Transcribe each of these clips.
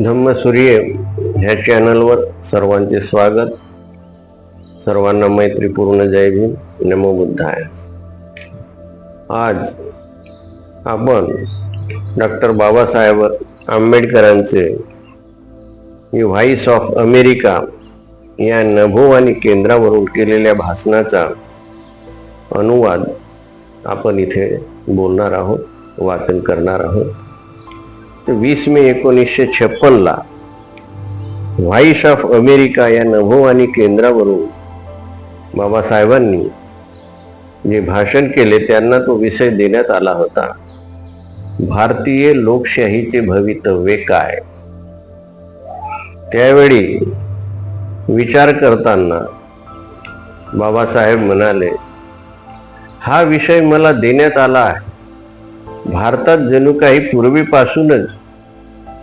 धम्मसूर्य ह्या चॅनलवर सर्वांचे स्वागत. सर्वांना मैत्रीपूर्ण जय भीम. नमो बुद्धाय. आज आपण डॉक्टर बाबासाहेब आंबेडकरांचे व्हाईस ऑफ अमेरिका या नभोवाणी केंद्रावरून केलेल्या भाषणाचा अनुवाद आपण इथे बोलणार आहोत वाचन करणार आहोत. तर वीस मे एकोणीसशे छप्पनला व्हाईस ऑफ अमेरिका या नभोवाणी केंद्रावरून बाबासाहेबांनी जे भाषण केले त्यांना तो विषय देण्यात आला होता. भारतीय लोकशाहीचे भवितव्य काय? त्यावेळी विचार करताना बाबासाहेब म्हणाले हा विषय मला देण्यात आला आहे. भारतात जणू काही पूर्वीपासूनच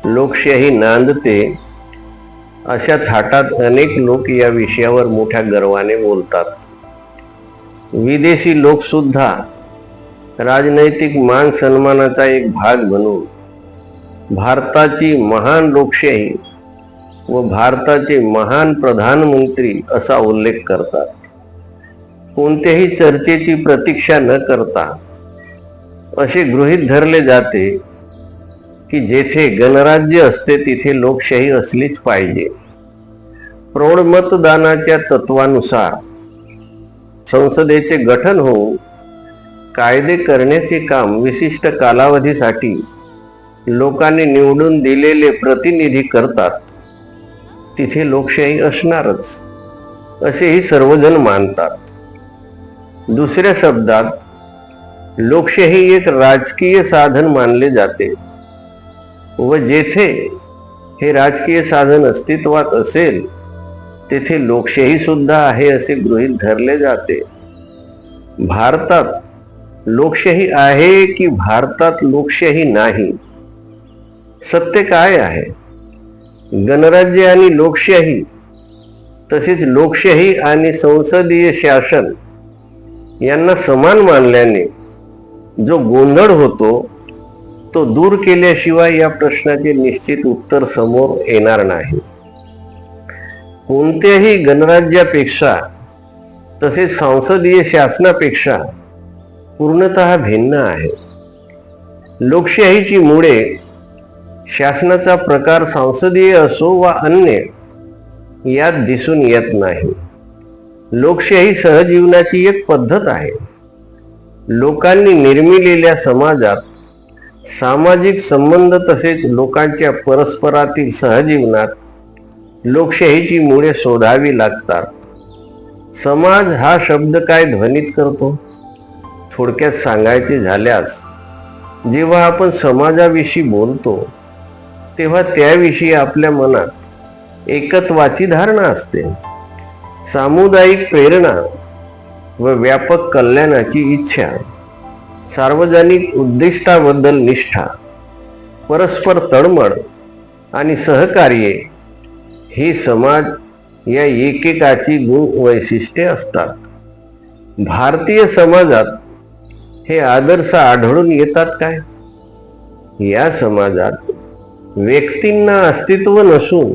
लोकशाही नांदते अशा थाटात अनेक लोक या विषयावर मोठ्या गर्वाने बोलतात. विदेशी लोकसुद्धा राजनैतिक मान सन्मानाचा एक भाग बनून भारताची महान लोकशाही व भारताचे महान प्रधानमंत्री असा उल्लेख करतात. कोणत्याही चर्चेची प्रतीक्षा न करता असे गृहीत धरले जाते की जेथे गणराज्य असते तिथे लोकशाही असलीच पाहिजे. प्रौढ मतदानाच्या तत्वानुसार संसदेचे गठन होऊन कायदे करण्याचे काम विशिष्ट कालावधीसाठी लोकांनी निवडून दिलेले प्रतिनिधी करतात. तिथे लोकशाही असणारच असेही सर्वजण मानतात. दुसऱ्या शब्दात लोकशाही एक राजकीय साधन मानले जाते. व जेथे हे राजकीय साधन अस्तित्वात असेल तेथे लोकशाही सुद्धा आहे असे गृहीत धरले जाते. भारतात लोकशाही आहे की भारतात लोकशाही नाही? सत्य काय आहे? गणराज्य आणि लोकशाही तसेच लोकशाही आणि संसदीय शासन यांना समान मानल्याने जो गोंधळ होतो तो दूर केल्याशिवाय या प्रश्नाचे निश्चित उत्तर समोर येणार नाही. कोणत्याही गणराज्यापेक्षा तसेच संसदीय शासनापेक्षा पूर्णतः भिन्न आहे. लोकशाहीची मुळे शासनाचा प्रकार संसदीय असो वा अन्य यात दिसून येत नाही. लोकशाही सहजीवनाची एक पद्धत आहे. लोकांनी निर्मिलेल्या समाजात सामाजिक संबंध तसेच लोकांच्या परस्परातील सहजीवनात लोकशाहीची मुळे शोधावी लागतात. समाज हा शब्द काय ध्वनित करतो? थोडक्यात सांगायचे झाल्यास जेव्हा आपण समाजाविषयी बोलतो तेव्हा त्याविषयी आपल्या मनात एकत्वाची धारणा असते. सामुदायिक प्रेरणा व व्यापक कल्याणाची इच्छा. सार्वजनिक उद्दिष्टाबद्दल निष्ठा परस्पर तळमळ आणि सहकार्य हे समाज या एकेकाची गुण वैशिष्ट्ये असतात. भारतीय समाजात हे आदर्श आढळून येतात काय? या समाजात व्यक्तींना अस्तित्व नसून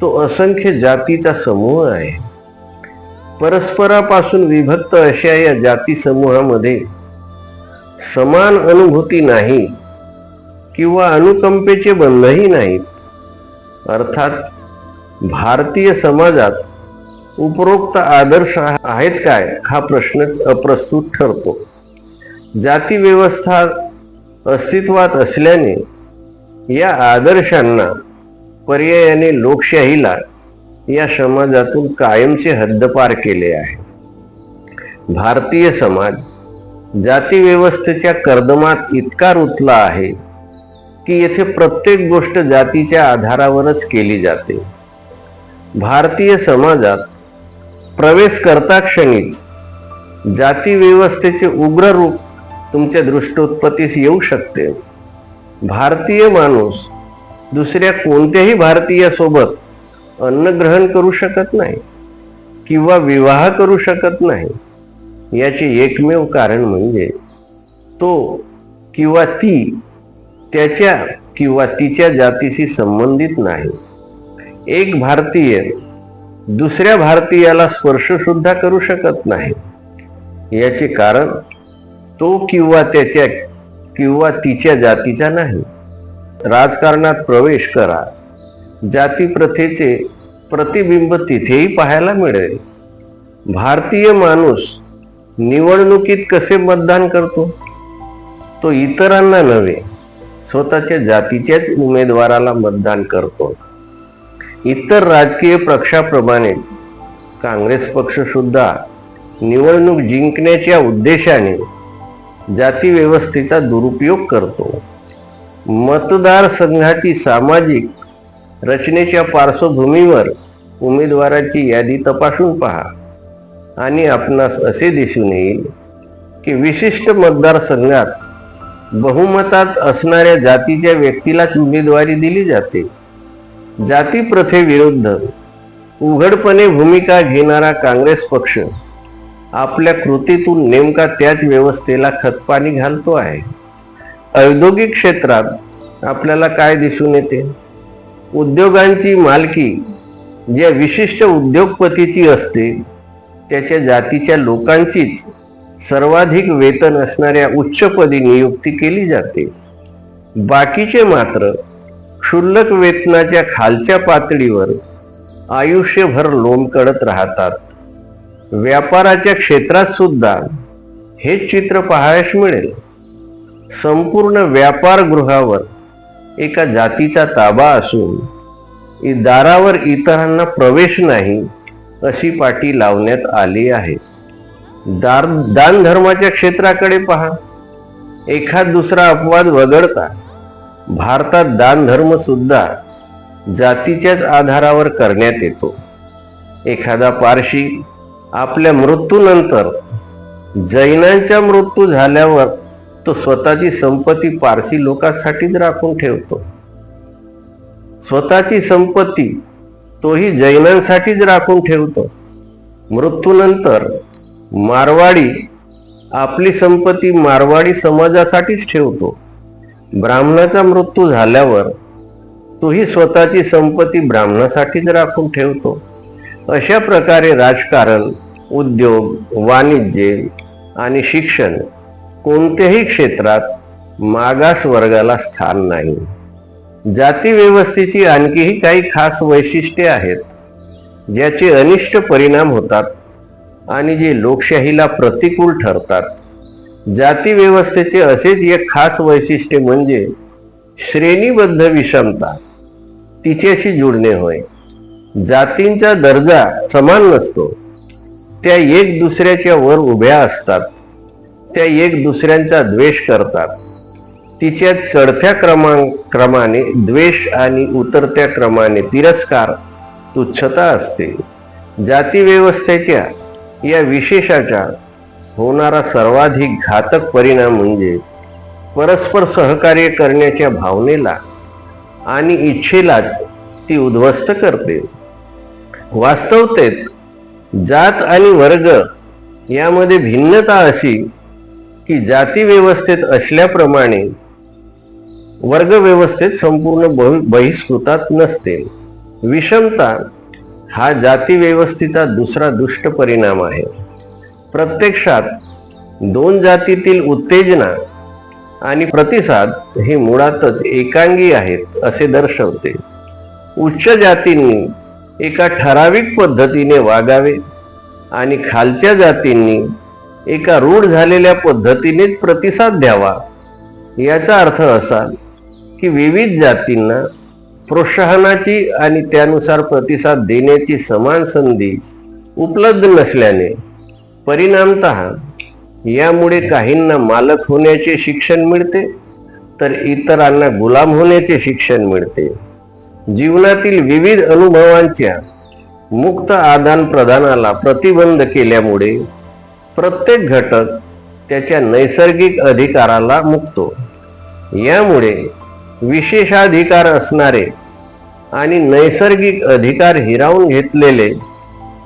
तो असंख्य जातीचा समूह आहे. परस्परापासून विभक्त अशा या जाती समूहामध्ये समान अनुभूती नाही किंवा अनुकंपेचे बंधही नाहीत. अर्थात भारतीय समाजात उपरोक्त आदर्श आहेत काय हा प्रश्नच अप्रस्तुत ठरतो. जाती व्यवस्था अस्तित्वात असल्याने या आदर्शांना पर्यायाने लोकशाहीला या समाजातून कायमचे हद्दपार केले आहे. भारतीय समाज जाती व्यवस्थेच्या कर्दमात इतका रुतला आहे की येथे प्रत्येक गोष्ट जातीच्या आधारावरच केली जाते. भारतीय समाजात प्रवेश करता क्षणीच जाती व्यवस्थेचे उग्र रूप तुमच्या दृष्टोत्पत्तीस येऊ शकते. भारतीय माणूस दुसऱ्या कोणत्याही भारतीयासोबत अन्न ग्रहण करू शकत नाही किंवा विवाह करू शकत नाही याचे एकमेव कारण म्हणजे तो किंवा ती त्याच्या किंवा तिच्या जातीशी संबंधित नाही. एक भारतीय दुसऱ्या भारतीयाला स्पर्शसुद्धा करू शकत नाही. याचे कारण तो किंवा त्याच्या किंवा तिच्या जातीचा नाही. राजकारणात प्रवेश करा. जाती प्रथेचे प्रतिबिंब तिथेही पाहायला मिळेल. भारतीय माणूस निवडणुकीत कसे मतदान करतो? तो इतरांना नव्हे स्वतःच्या जातीच्याच उमेदवाराला मतदान करतो. इतर राजकीय पक्षाप्रमाणे काँग्रेस पक्ष सुद्धा निवडणूक जिंकण्याच्या उद्देशाने जाती व्यवस्थेचा दुरुपयोग करतो. मतदारसंघाची सामाजिक रचनेच्या पार्श्वभूमीवर उमेदवाराची यादी तपासून पहा. आणि आपणास असे दिसून येईल की विशिष्ट मतदारसंघात बहुमतात असणाऱ्या जातीच्या व्यक्तीलाच उमेदवारी दिली जाते. जाती प्रथेविरुद्ध उघडपणे भूमिका घेणारा काँग्रेस पक्ष आपल्या कृतीतून नेमका त्याच व्यवस्थेला खतपाणी घालतो आहे. औद्योगिक क्षेत्रात आपल्याला काय दिसून येते? उद्योगांची मालकी ज्या विशिष्ट उद्योगपतीची असते त्याच्या जातीच्या लोकांचीच सर्वाधिक वेतन असणाऱ्या उच्चपदी नियुक्ती केली जाते. बाकीचे मात्र क्षुल्लक वेतनाच्या खालच्या पातळीवर आयुष्यभर लोंबकडत राहतात. व्यापाराच्या क्षेत्रात सुद्धा हेच चित्र पाहायस मिळेल. संपूर्ण व्यापारगृहावर एका जातीचा ताबा असून दारावर इतरांना प्रवेश नाही अशी पाटी लावण्यात आली आहे. दार दान धर्माच्या क्षेत्राकडे पहा. एखाद दुसरा अपवाद वगळता भारतात दान धर्म सुद्धा जातीच्याच आधारावर करण्यात येतो. एखादा पारशी आपल्या मृत्यूनंतर जैनांच्या मृत्यू झाल्यावर तो स्वतःची संपत्ती पारसी लोकांसाठीच राखून ठेवतो. स्वतःची संपत्ती तोही जैनांसाठीच राखून ठेवतो मृत्यूनंतर मारवाडी आपली संपत्ती मारवाडी समाजासाठीच ठेवतो. ब्राह्मणाचा मृत्यू झाल्यावर तोही स्वतःची संपत्ती ब्राह्मणासाठीच राखून ठेवतो. अशा प्रकारे राजकारण उद्योग वाणिज्य आणि शिक्षण कोणत्याही क्षेत्रात मागास वर्गाला स्थान नाही. जाती व्यवस्थेची आणखीही काही खास वैशिष्ट्ये आहेत ज्याचे अनिष्ट परिणाम होतात आणि जे लोकशाहीला प्रतिकूल ठरतात. जाती व्यवस्थेचे असेच एक खास वैशिष्ट्य म्हणजे श्रेणीबद्ध विषमता. तिच्याशी जुळणे होय. जातींचा दर्जा समान नसतो. त्या एक दुसऱ्याच्या वर उभ्या असतात. त्या एक दुसऱ्यांचा द्वेष करतात. तिच्या चढत्या क्रमांक क्रमाने द्वेष आणि उतरत्या क्रमाने तिरस्कार तुच्छता असते. जातीव्यवस्थेच्या या विशेषाच्या होणारा सर्वाधिक घातक परिणाम म्हणजे परस्पर सहकार्य करण्याच्या भावनेला आणि इच्छेलाच ती उद्ध्वस्त करते. वास्तवतेत जात आणि वर्ग यामध्ये भिन्नता अशी की जाती व्यवस्थेत असल्याप्रमाणे वर्ग व्यवस्थेत संपूर्ण बहि- बहिष्कृतात नसते. विषमता हा जाती व्यवस्थेचा दुसरा दुष्ट परिणाम आहे. प्रत्यक्षात दोन जातीतील उत्तेजना आणि प्रतिसाद हे मुळातच एकांगी आहेत असे दर्शवते. उच्च जातींनी एका ठराविक पद्धतीने वागावे आणि खालच्या जातींनी एका रूढ झालेल्या पद्धतीनेच प्रतिसाद द्यावा. याचा अर्थ असा की विविध जातींना प्रोत्साहनाची आणि त्यानुसार प्रतिसाद देण्याची समान संधी उपलब्ध नसल्याने परिणामत यामुळे काहींना मालक होण्याचे शिक्षण मिळते तर इतरांना गुलाम होण्याचे शिक्षण मिळते. जीवनातील विविध अनुभवांच्या मुक्त आदान प्रदानाला प्रतिबंध केल्यामुळे प्रत्येक घटक त्याच्या नैसर्गिक अधिकाराला मुकतो. यामुळे विशेषाधिकार असणारे आणि नैसर्गिक अधिकार हिरावून घेतलेले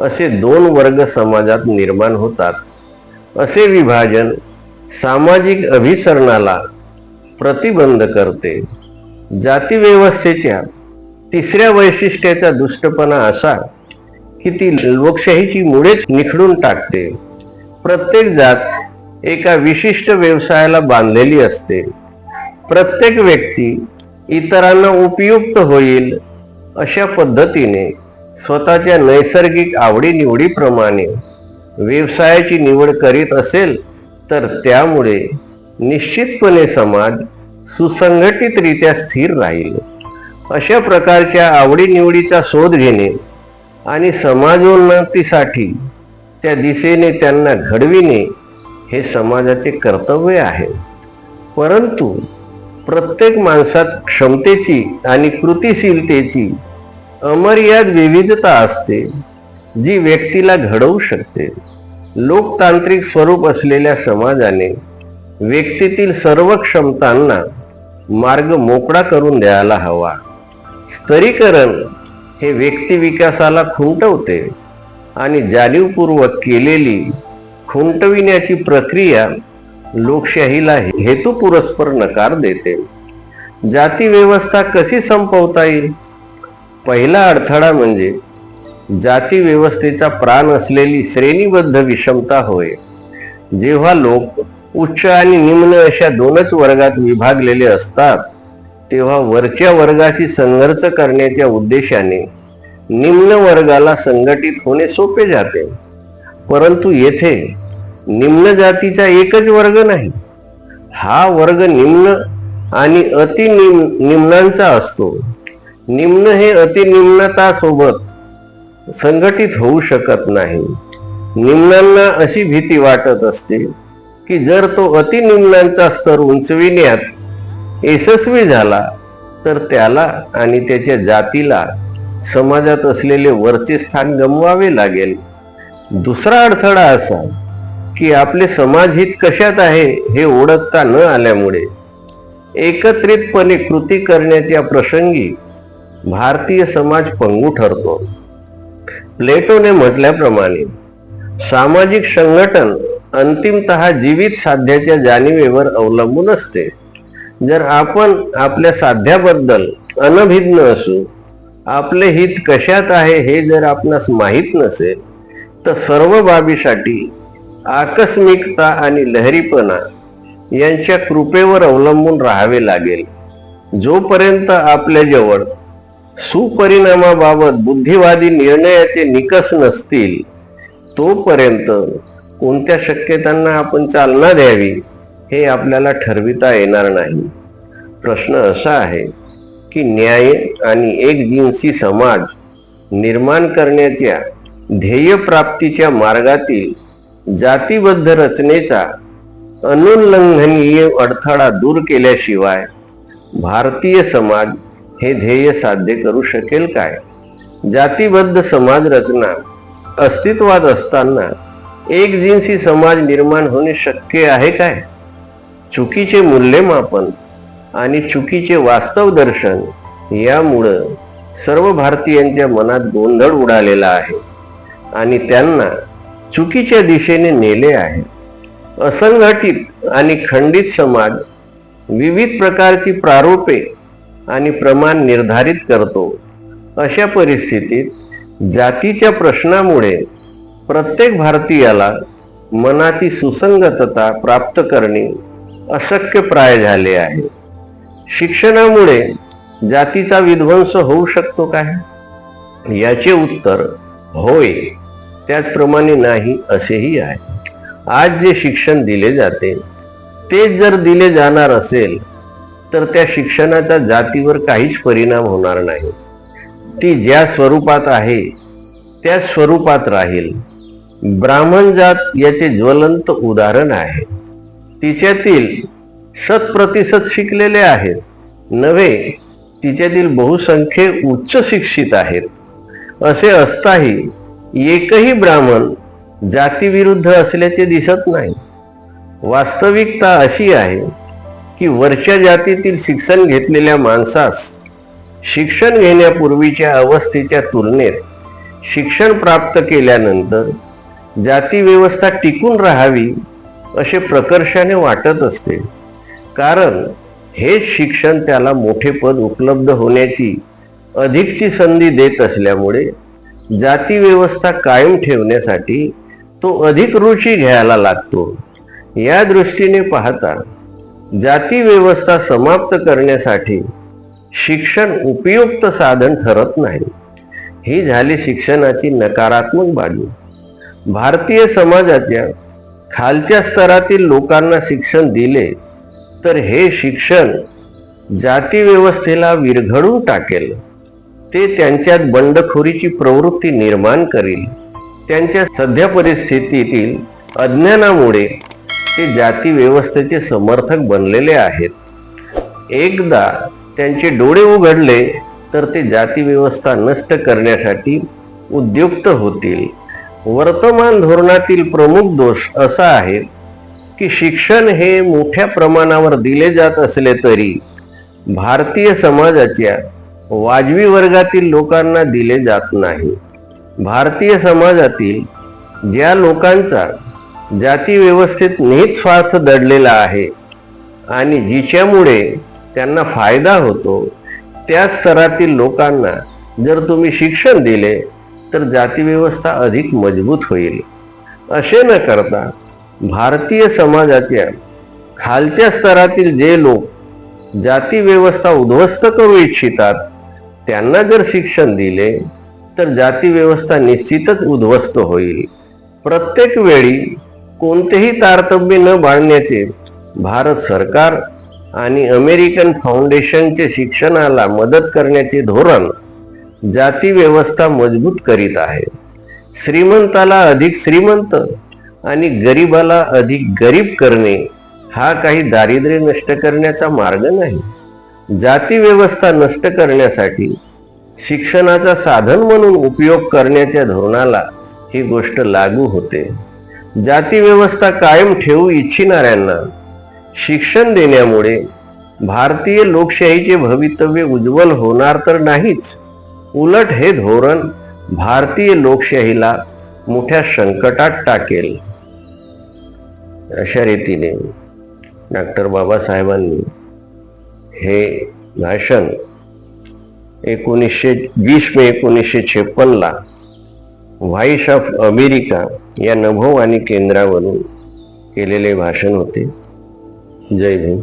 असे दोन वर्ग समाजात निर्माण होतात. असे विभाजन सामाजिक अभिसरणाला प्रतिबंध करते. जातीव्यवस्थेच्या तिसऱ्या वैशिष्ट्याचा दुष्टपणा असा की ती लोकशाहीची मुळेच निखडून टाकते. प्रत्येक जात एका विशिष्ट व्यवसायाला बांधलेली असते. प्रत्येक व्यक्ती इतरांना उपयुक्त होईल अशा पद्धतीने स्वतःच्या नैसर्गिक आवडीनिवडीप्रमाणे व्यवसायाची निवड करीत असेल तर त्यामुळे निश्चितपणे समाज सुसंघटितरित्या स्थिर राहील. अशा प्रकारच्या आवडीनिवडीचा शोध घेणे आणि समाजोन्नतीसाठी त्या दिशेने त्यांना घडविणे हे समाजाचे कर्तव्य आहे. परंतु प्रत्येक माणसात क्षमतेची आणि कृतिशीलतेची अमर्याद विविधता असते जी व्यक्तीला घडवू शकते. लोकतांत्रिक स्वरूप असलेल्या समाजाने व्यक्तीतील सर्व क्षमतांना मार्ग मोकळा करून द्यायला हवा. स्तरीकरण हे व्यक्तिविकासाला खुंटवते. आणि जाणीवपूर्वक केलेली खुंटविण्याची प्रक्रिया लोकशाहीला हेतुपुरस्पर नकार देते. जाती व्यवस्था कशी संपवता येईल? पहिला अडथळा म्हणजे जाती व्यवस्थेचा प्राण असलेली श्रेणीबद्ध विषमता होय. जेव्हा लोक उच्च आणि निम्न अशा दोनच वर्गात विभागलेले असतात तेव्हा वरच्या वर्गाशी संघर्ष करण्याच्या उद्देशाने निम्न वर्गाला संघटित होणे सोपे जाते. परंतु येथे निम्न जातीचा एकच वर्ग नाही. हा वर्ग निम्न आणि अति निम्नांचा असतो. निम्न हे अतिनिम्नतासोबत संघटित होऊ शकत नाही. निम्नांना अशी भीती वाटत असते की जर तो अतिनिम्नांचा स्तर उंचविण्यात यशस्वी झाला तर त्याला आणि त्याच्या जातीला समाजात असलेले वरचे स्थान गमवावे लागेल. दुसरा अडथळा असा की आपले समाज हित कशात आहे हे ओळखता न आल्यामुळे एकत्रितपणे कृती करण्याच्या प्रसंगी भारतीय समाज पंगू ठरतो. प्लेटोने म्हटल्याप्रमाणे सामाजिक संघटन अंतिमत जीवित साध्याच्या जाणीवेवर अवलंबून असते. जर आपण आपल्या साध्याबद्दल अनभिज्ञ असू आपले हित कशात आहे हे जर आपणास माहीत नसेल तर सर्व बाबीसाठी आकस्मिकता आणि लहरीपणा यांच्या कृपेवर अवलंबून राहावे लागेल. जोपर्यंत आपल्याजवळ सुपरिणामाबाबत बुद्धिवादी निर्णयाचे निकष नसतील तोपर्यंत कोणत्या शक्यतांना आपण चालना द्यावी हे आपल्याला ठरविता येणार नाही. प्रश्न असा आहे की न्याय आणि एक जिन्सी समाज निर्माण करण्याच्या ध्येयप्राप्तीच्या मार्गातील जातीबद्ध रचनेचा अनुल्लंघनीय अडथळा दूर केल्याशिवाय भारतीय समाज हे ध्येय साध्य करू शकेल काय? जातीबद्ध समाज रचना अस्तित्वात असताना एक जिन्सी समाज निर्माण होणे शक्य आहे काय? चुकीचे मूल्यमापन आणि चुकीचे वास्तव दर्शन यामुळं सर्व भारतीयांच्या मनात गोंधळ उडालेला आहे. आणि त्यांना चुकीच्या दिशेने नेले आहे. असंघटित आणि खंडित समाज विविध प्रकारची प्रारूपे आणि प्रमाण निर्धारित करतो. अशा परिस्थितीत जातीच्या प्रश्नामुळे प्रत्येक भारतीयाला मनाची सुसंगतता प्राप्त करणे अशक्यप्राय झाले आहे. शिक्षणामुळे जातीचा विध्वंस होऊ शकतो काय? याचे उत्तर होय त्याचप्रमाणे नाही असेही आहे. आज जे शिक्षण दिले जाते ते जर दिले जाणार असेल तर त्या शिक्षणाचा जातीवर काहीच परिणाम होणार नाही. ती ज्या स्वरूपात आहे त्या स्वरूपात राहील. ब्राह्मण जात याचे ज्वलंत उदाहरण आहे. तिच्यातील शतप्रतिशत शिकलेले आहेत. नव्हे तिच्यातील बहुसंख्ये उच्च शिक्षित आहेत. असे असताही एकही ब्राह्मण जातीविरुद्ध असल्याचे दिसत नाही. वास्तविकता अशी आहे की वरच्या जातीतील शिक्षण घेतलेल्या माणसास शिक्षण घेण्यापूर्वीच्या अवस्थेच्या तुलनेत शिक्षण प्राप्त केल्यानंतर जातीव्यवस्था टिकून राहावी असे प्रकर्षाने वाटत असते. कारण हे शिक्षण त्याला मोठे पद उपलब्ध होण्याची अधिकची संधी देत असल्यामुळे जाती व्यवस्था कायम ठेवण्यासाठी तो अधिक रुची घ्यायला लागतो. या दृष्टीने पाहता जाती व्यवस्था समाप्त करण्यासाठी शिक्षण उपयुक्त साधन ठरत नाही. ही झाली शिक्षणाची नकारात्मक बाजू. भारतीय समाजाच्या खालच्या स्तरातील लोकांना शिक्षण दिले तर हे शिक्षण जातीव्यवस्थेला विरघळून टाकेल. ते त्यांच्यात बंडखोरीची प्रवृत्ती निर्माण करील. त्यांच्या सध्या परिस्थितीतील अज्ञानामुळे ते जाती व्यवस्थेचे समर्थक बनलेले आहेत. एकदा त्यांचे डोळे उघडले तर ते जाती व्यवस्था नष्ट करण्यासाठी उद्युक्त होतील. वर्तमान धोरणातील प्रमुख दोष असा आहे की शिक्षण हे मोठ्या प्रमाणावर दिले जात असले तरी भारतीय समाजाच्या वाजवी वर्गातील लोकांना दिले जात नाही. भारतीय समाजातील ज्या लोकांचा जाती व्यवस्थेत स्वार्थ दडलेला आहे आणि जिच्यामुळे त्यांना फायदा होतो त्या स्तरातील लोकांना जर तुम्ही शिक्षण दिले तर जातीव्यवस्था अधिक मजबूत होईल. असे न करता भारतीय समाजाच्या खालच्या स्तरातील जे लोक जाती व्यवस्था उद्ध्वस्त करू इच्छितात त्यांना जर शिक्षण दिले तर जाती व्यवस्था निश्चितच उद्ध्वस्त होईल. प्रत्येक वेळी कोणतेही तारतम्य न बाळण्याचे भारत सरकार आणि अमेरिकन फाउंडेशनचे शिक्षणाला मदत करण्याचे धोरण जाती व्यवस्था मजबूत करीत आहे. श्रीमंताला अधिक श्रीमंत आणि गरिबाला अधिक गरीब करणे हा काही दारिद्र्य नष्ट करण्याचा मार्ग नाही. जाती व्यवस्था नष्ट करण्यासाठी शिक्षणाचा साधन म्हणून उपयोग करण्याच्या धोरणाला ही गोष्ट लागू होते. जाती व्यवस्था कायम ठेवू इच्छिणाऱ्यांना शिक्षण देण्यामुळे भारतीय लोकशाहीचे भवितव्य उज्ज्वल होणार तर नाहीच. उलट हे धोरण भारतीय लोकशाहीला मोठ्या संकटात टाकेल. अशा रीतीने डॉक्टर बाबासाहेबांनी हे भाषण एकोणीसशे वीस मे एकोणीसशे छप्पनला व्हाईस ऑफ अमेरिका या नभोवाणी केंद्रावरून केलेले भाषण होते. जय भीम